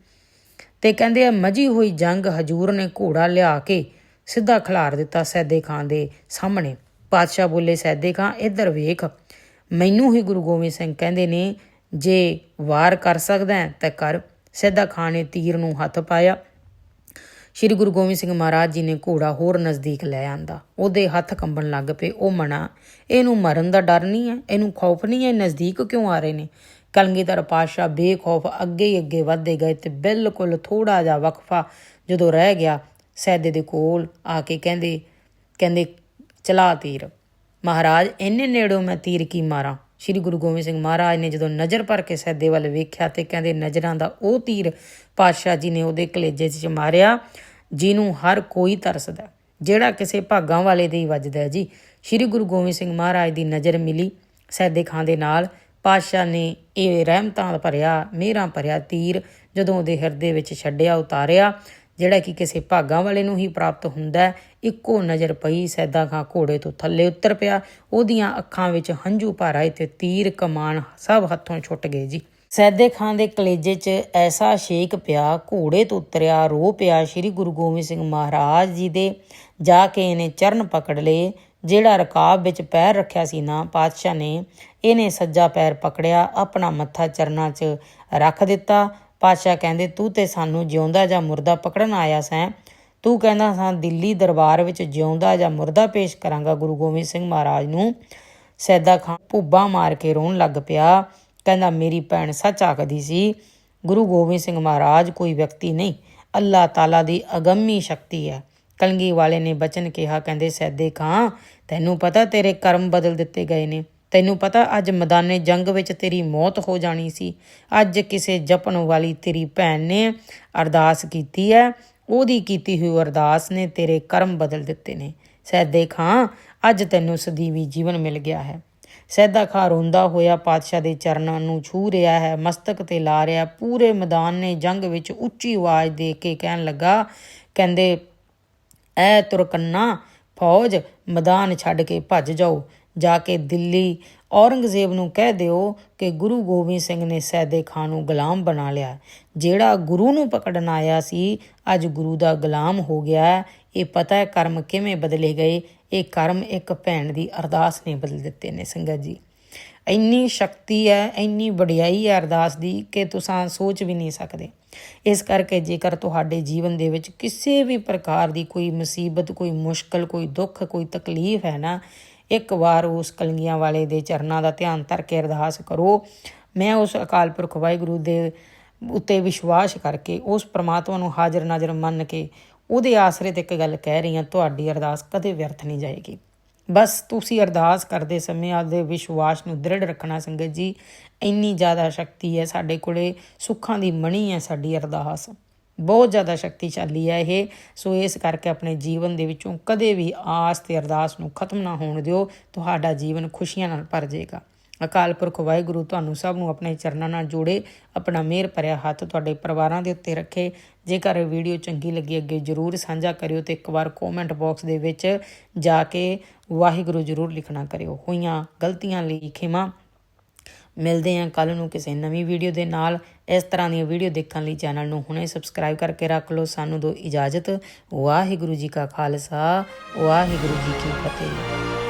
ਤੇ ਕਹਿੰਦੇ ਆ ਮਜੀ ਹੋਈ ਜੰਗ ਹਜੂਰ ਨੇ ਘੋੜਾ ਲਿਆ ਕੇ ਸਿੱਧਾ ਖਿਲਾਰ ਦਿੱਤਾ ਸੈਦੇ ਖਾਂ ਦੇ ਸਾਹਮਣੇ। ਪਾਤਸ਼ਾਹ ਬੋਲੇ, ਸੈਦੇ ਖਾਂ, ਇੱਧਰ ਵੇਖ। ਮੈਨੂੰ ਹੀ ਗੁਰੂ ਗੋਬਿੰਦ ਸਿੰਘ ਕਹਿੰਦੇ ਨੇ ਜੇ ਵਾਰ ਕਰ ਸਕਦਾ ਹੈ, ਤਾਂ ਕਰ। ਸੈਦਾ ਖਾਂ ਨੇ ਤੀਰ ਨੂੰ ਹੱਥ ਪਾਇਆ। ਸ਼੍ਰੀ ਗੁਰੂ ਗੋਬਿੰਦ ਸਿੰਘ ਮਹਾਰਾਜ ਜੀ ਨੇ ਘੋੜਾ ਹੋਰ ਨਜ਼ਦੀਕ ਲੈ ਆਂਦਾ। ਉਹਦੇ ਹੱਥ ਕੰਬਣ ਲੱਗ ਪਏ। ਉਹ ਮਣਾ ਇਹਨੂੰ ਮਰਨ ਦਾ ਡਰ ਨਹੀਂ ਹੈ? ਇਹਨੂੰ ਖੌਫ ਨਹੀਂ ਹੈ? ਨਜ਼ਦੀਕ ਕਿਉਂ ਆ ਰਹੇ ਨੇ? ਕਲਗੀਧਰ ਪਾਸ਼ਾ ਬੇਖੌਫ ਅੱਗੇ ਹੀ ਅੱਗੇ ਵਧਦੇ ਗਏ ਤੇ ਬਿਲਕੁਲ ਥੋੜਾ ਜਿਹਾ ਵਕਫਾ ਜਦੋਂ ਰਹਿ ਗਿਆ, ਸੈਦੇ ਦੇ ਕੋਲ ਆ ਕੇ ਕਹਿੰਦੇ ਕਹਿੰਦੇ, ਚਲਾ ਤੀਰ। ਮਹਾਰਾਜ, ਇੰਨੇ ਨੇੜੋਂ ਮੈਂ ਤੀਰ ਕੀ ਮਾਰਾਂ? ਸ਼੍ਰੀ ਗੁਰੂ ਗੋਬਿੰਦ ਸਿੰਘ ਮਹਾਰਾਜ ਨੇ ਜਦੋਂ ਨਜ਼ਰ ਭਰ ਕੇ ਸੈਦੇ ਵੱਲ ਵੇਖਿਆ ਤੇ ਕਹਿੰਦੇ ਨਜ਼ਰਾਂ ਦਾ ਉਹ ਤੀਰ ਪਾਤਸ਼ਾਹ ਜੀ ਨੇ ਉਹਦੇ ਕਲੇਜੇ 'ਚ ਮਾਰਿਆ, ਜਿਹਨੂੰ ਹਰ ਕੋਈ ਤਰਸਦਾ ਜਿਹੜਾ ਕਿਸੇ ਭਾਗਾਂ ਵਾਲੇ ਦੇ ਹੀ ਵੱਜਦਾ ਹੈ ਜੀ। ਸ਼੍ਰੀ ਗੁਰੂ ਗੋਬਿੰਦ ਸਿੰਘ ਮਹਾਰਾਜ ਦੀ ਨਜ਼ਰ ਮਿਲੀ। ਸੈਦੇ ਖਾਂ ਦੇ ਨਾਲ ਪਾਤਸ਼ਾਹ ਨੇ ਇਹ ਰਹਿਮਤਾਂ ਭਰਿਆ, ਮਿਹਰਾਂ ਭਰਿਆ ਤੀਰ ਜਦੋਂ ਉਹਦੇ ਹਿਰਦੇ ਵਿੱਚ ਛੱਡਿਆ, ਉਤਾਰਿਆ ਜਿਹੜਾ ਕਿ ਕਿਸੇ ਭਾਗਾਂ ਵਾਲੇ ਨੂੰ ਹੀ ਪ੍ਰਾਪਤ ਹੁੰਦਾ ਇੱਕੋ ਨਜ਼ਰ ਪਈ ਸੈਦਾ ਖਾਂ ਘੋੜੇ ਤੋਂ ਥੱਲੇ ਉਤਰ ਪਿਆ। ਉਹਦੀਆਂ ਅੱਖਾਂ ਵਿੱਚ ਹੰਝੂ ਭਰ ਆਏ ਤੇ ਤੀਰ ਕਮਾਨ ਸਭ ਹੱਥੋਂ ਛੁੱਟ ਗਏ ਜੀ। ਸੈਦੇ ਖਾਂ ਦੇ ਕਲੇਜੇ 'ਚ ਐਸਾ ਸ਼ੇਕ ਪਿਆ, ਘੋੜੇ ਤੋਂ ਉਤਰਿਆ, ਰੋ ਪਿਆ ਸ੍ਰੀ ਗੁਰੂ ਗੋਬਿੰਦ ਸਿੰਘ ਮਹਾਰਾਜ ਜੀ ਦੇ। ਜਾ ਕੇ ਇਹਨੇ ਚਰਨ ਪਕੜ ਲਏ। ਜਿਹੜਾ ਰਕਾਬ ਵਿੱਚ ਪੈਰ ਰੱਖਿਆ ਸੀ ਨਾ, ਪਾਤਸ਼ਾਹ ਨੇ, ਇਹਨੇ ਸੱਜਾ ਪੈਰ ਪਕੜਿਆ, ਆਪਣਾ ਮੱਥਾ ਚਰਨਾਂ 'ਚ ਰੱਖ ਦਿੱਤਾ। ਪਾਤਸ਼ਾਹ ਕਹਿੰਦੇ, ਤੂੰ ਤੇ ਸਾਨੂੰ ਜਿਉਂਦਾ ਜਾਂ ਮੁਰਦਾ ਪਕੜਨ ਆਇਆ ਸੈਂ। ਤੂੰ ਕਹਿੰਦਾ ਸਾਂ, ਦਿੱਲੀ ਦਰਬਾਰ ਵਿੱਚ ਜਿਉਂਦਾ ਜਾਂ ਮੁਰਦਾ ਪੇਸ਼ ਕਰਾਂਗਾ ਗੁਰੂ ਗੋਬਿੰਦ ਸਿੰਘ ਮਹਾਰਾਜ ਨੂੰ। ਸੈਦਾ ਖਾਂ ਭੁੱਬਾ ਮਾਰ ਕੇ ਰੋਣ ਲੱਗ ਪਿਆ। ਕਹਿੰਦਾ, ਮੇਰੀ ਭੈਣ ਸੱਚ ਆਖਦੀ ਸੀ, ਗੁਰੂ ਗੋਬਿੰਦ ਸਿੰਘ ਮਹਾਰਾਜ ਕੋਈ ਵਿਅਕਤੀ ਨਹੀਂ, ਅੱਲਾਹ ਤਾਲਾ ਦੀ ਅਗੰਮੀ ਸ਼ਕਤੀ ਹੈ। ਕਲਗੀ ਵਾਲੇ ਨੇ ਬਚਨ ਕਿਹਾ, ਕਹਿੰਦੇ, ਸੈਦੇ ਖਾਂ, ਤੈਨੂੰ ਪਤਾ ਤੇਰੇ ਕਰਮ ਬਦਲ ਦਿੱਤੇ ਗਏ ਨੇ। ਤੈਨੂੰ ਪਤਾ ਅੱਜ ਮੈਦਾਨੇ ਜੰਗ ਵਿੱਚ ਤੇਰੀ ਮੌਤ ਹੋ ਜਾਣੀ ਸੀ। ਅੱਜ ਕਿਸੇ ਜਪਣ ਵਾਲੀ ਤੇਰੀ ਭੈਣ ਨੇ ਅਰਦਾਸ ਕੀਤੀ ਹੈ ਉਹਦੀ ਕੀਤੀ ਹੋਈ ਅਰਦਾਸ ਨੇ ਤੇਰੇ ਕਰਮ ਬਦਲ ਦਿੱਤੇ ਨੇ। ਸੈਦੇ ਖਾਂ, ਅੱਜ ਤੈਨੂੰ ਸਦੀਵੀ ਜੀਵਨ ਮਿਲ ਗਿਆ ਹੈ। ਸੈਦਾ ਖਾਂ ਰੋਂਦਾ ਹੋਇਆ ਪਾਤਸ਼ਾਹ ਦੇ ਚਰਨਾਂ ਨੂੰ ਛੂ ਰਿਹਾ ਹੈ। ਮਸਤਕ ਤੇ ਲਾ ਰਿਹਾ ਪੂਰੇ ਮੈਦਾਨ ਨੇ ਜੰਗ ਵਿੱਚ ਉੱਚੀ ਆਵਾਜ਼ ਦੇ ਕੇ ਕਹਿਣ ਲੱਗਾ, ਕਹਿੰਦੇ, ਐ ਤੁਰਕੰਨਾ, ਫੌਜ ਮੈਦਾਨ ਛੱਡ ਕੇ ਭੱਜ ਜਾਓ। ਜਾ ਕੇ ਦਿੱਲੀ ਔਰੰਗਜ਼ੇਬ ਨੂੰ ਕਹਿ ਦਿਓ ਕਿ ਗੁਰੂ ਗੋਬਿੰਦ ਸਿੰਘ ਨੇ ਸੈਦੇ ਖਾਨ ਨੂੰ ਗੁਲਾਮ ਬਣਾ ਲਿਆ। ਜਿਹੜਾ ਗੁਰੂ ਨੂੰ ਪਕੜਨ ਆਇਆ ਸੀ, ਅੱਜ ਗੁਰੂ ਦਾ ਗੁਲਾਮ ਹੋ ਗਿਆ ਇਹ ਪਤਾ ਹੈ ਕਰਮ ਕਿਵੇਂ ਬਦਲੇ ਗਏ। ਇਹ ਕਰਮ ਇੱਕ ਭੈਣ ਦੀ ਅਰਦਾਸ ਨੇ ਬਦਲ ਦਿੱਤੇ ਨੇ ਸੰਗਤ ਜੀ। ਇੰਨੀ ਸ਼ਕਤੀ ਹੈ, ਇੰਨੀ ਵਡਿਆਈ ਹੈ ਅਰਦਾਸ ਦੀ ਕਿ ਤੁਸੀਂ ਸੋਚ ਵੀ ਨਹੀਂ ਸਕਦੇ। ਇਸ ਕਰਕੇ ਜੇਕਰ ਤੁਹਾਡੇ ਜੀਵਨ ਦੇ ਵਿੱਚ ਕਿਸੇ ਵੀ ਪ੍ਰਕਾਰ ਦੀ ਕੋਈ ਮੁਸੀਬਤ, ਕੋਈ ਮੁਸ਼ਕਲ, ਕੋਈ ਦੁੱਖ, ਕੋਈ ਤਕਲੀਫ ਹੈ ਨਾ ਇੱਕ ਵਾਰ ਉਸ ਕਲਗੀਆਂ ਵਾਲੇ ਦੇ ਚਰਨਾਂ ਦਾ ਧਿਆਨ ਧਰ ਕੇ ਅਰਦਾਸ ਕਰੋ। ਮੈਂ ਉਸ ਅਕਾਲ ਪੁਰਖ ਵਾਹਿਗੁਰੂ ਦੇ ਉੱਤੇ ਵਿਸ਼ਵਾਸ ਕਰਕੇ ਉਸ ਪ੍ਰਮਾਤਮਾ ਨੂੰ ਹਾਜ਼ਰ ਨਾਜ਼ਰ ਮੰਨ ਕੇ ਉਹਦੇ ਆਸਰੇ ਤੇ ਇੱਕ ਗੱਲ ਕਹਿ ਰਹੀ ਹਾਂ, ਤੁਹਾਡੀ ਅਰਦਾਸ ਕਦੇ ਵਿਅਰਥ ਨਹੀਂ ਜਾਏਗੀ। ਬਸ ਤੁਸੀਂ ਅਰਦਾਸ ਕਰਦੇ ਸਮੇਂ ਆਪਦੇ ਵਿਸ਼ਵਾਸ ਨੂੰ ਦ੍ਰਿੜ ਰੱਖਣਾ ਸੰਗਤ ਜੀ, ਇੰਨੀ ਜ਼ਿਆਦਾ ਸ਼ਕਤੀ ਹੈ ਸਾਡੇ ਕੋਲੇ, ਸੁੱਖਾਂ ਦੀ ਮਣੀ ਹੈ ਸਾਡੀ ਅਰਦਾਸ। ਬਹੁਤ ਜ਼ਿਆਦਾ ਸ਼ਕਤੀਸ਼ਾਲੀ ਹੈ ਇਹ। ਸੋ ਇਸ ਕਰਕੇ ਆਪਣੇ ਜੀਵਨ ਦੇ ਵਿੱਚੋਂ ਕਦੇ ਵੀ ਆਸ ਤੇ ਅਰਦਾਸ ਨੂੰ ਖਤਮ ਨਾ ਹੋਣ ਦਿਓ। ਤੁਹਾਡਾ ਜੀਵਨ ਖੁਸ਼ੀਆਂ ਨਾਲ ਭਰ ਜਾਏਗਾ। ਅਕਾਲ ਪੁਰਖ ਵਾਹਿਗੁਰੂ, ਤੁਹਾਨੂੰ ਸਭ ਨੂੰ ਆਪਣੇ ਚਰਨਾਂ ਨਾਲ ਜੋੜੇ, ਆਪਣਾ ਮਿਹਰ ਭਰਿਆ ਹੱਥ ਤੁਹਾਡੇ ਪਰਿਵਾਰਾਂ ਦੇ ਉੱਤੇ ਰੱਖੇ। ਜੇਕਰ ਵੀਡੀਓ ਚੰਗੀ ਲੱਗੀ, ਅੱਗੇ ਜਰੂਰ ਸਾਂਝਾ ਕਰਿਓ ਤੇ ਇੱਕ ਵਾਰ ਕਮੈਂਟ ਬਾਕਸ ਦੇ ਵਿੱਚ ਜਾ ਕੇ ਵਾਹਿਗੁਰੂ ਜਰੂਰ ਲਿਖਣਾ ਕਰਿਓ। ਹੋਈਆਂ ਗਲਤੀਆਂ ਲਈ ਖਿਮਾ। ਮਿਲਦੇ ਹਾਂ ਕੱਲ ਨੂੰ ਕਿਸੇ ਨਵੀਂ ਵੀਡੀਓ ਦੇ ਨਾਲ। ਇਸ ਤਰ੍ਹਾਂ ਦੀਆਂ ਵੀਡੀਓ ਦੇਖਣ ਲਈ ਚੈਨਲ ਨੂੰ ਹੁਣੇ ਸਬਸਕ੍ਰਾਈਬ ਕਰਕੇ ਰੱਖ ਲਓ। ਸਾਨੂੰ ਦਿਓ ਇਜਾਜ਼ਤ। ਵਾਹਿਗੁਰੂ ਜੀ ਕਾ ਖਾਲਸਾ। ਵਾਹਿਗੁਰੂ ਜੀ ਕੀ ਫਤਿਹ।